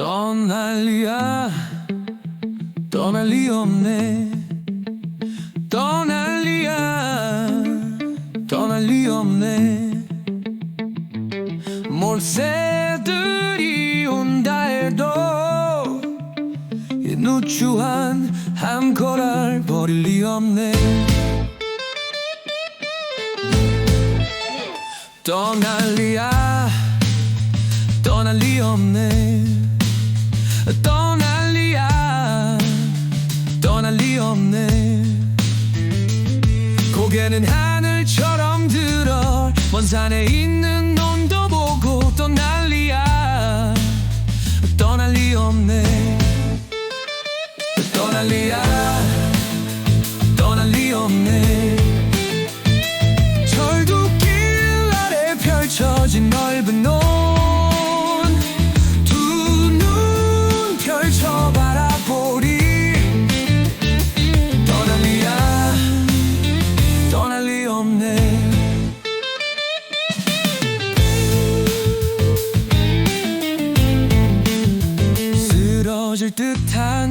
떠날 리야 떠날 리 없네. 떠날 리야 떠날 리 없네. 몰새들이 온다 해도 이 누추한 함코랄 버릴 리 없네. 떠날 리야 떠날 리 없네 떠날 리야 떠날 리 없네. 고개는 하늘처럼 들어 먼 산에 있는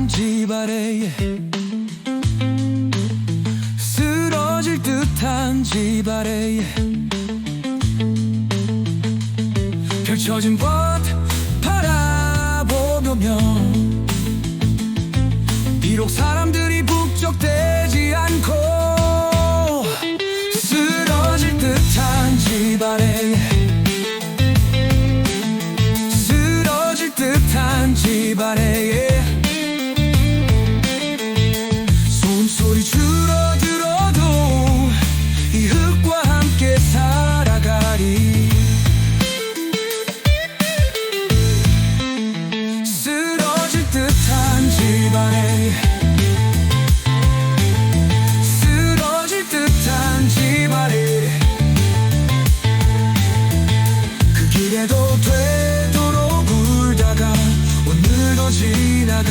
집 아래에 쓰러질 듯한 집 아래에 펼쳐진 벗 바라보며 비록 사람들이 북적대지 않고 쓰러질 듯한 집 아래에 쓰러질 듯한 집 아래 오늘도 지나가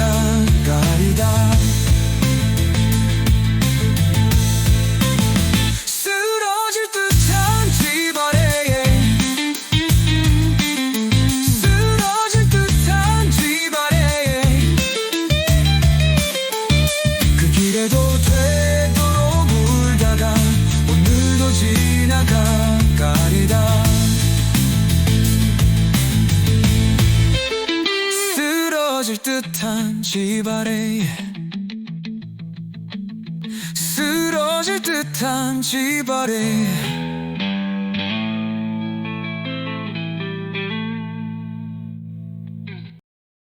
쓰러질 듯한 집 아래에 쓰러질 듯한 집 아래에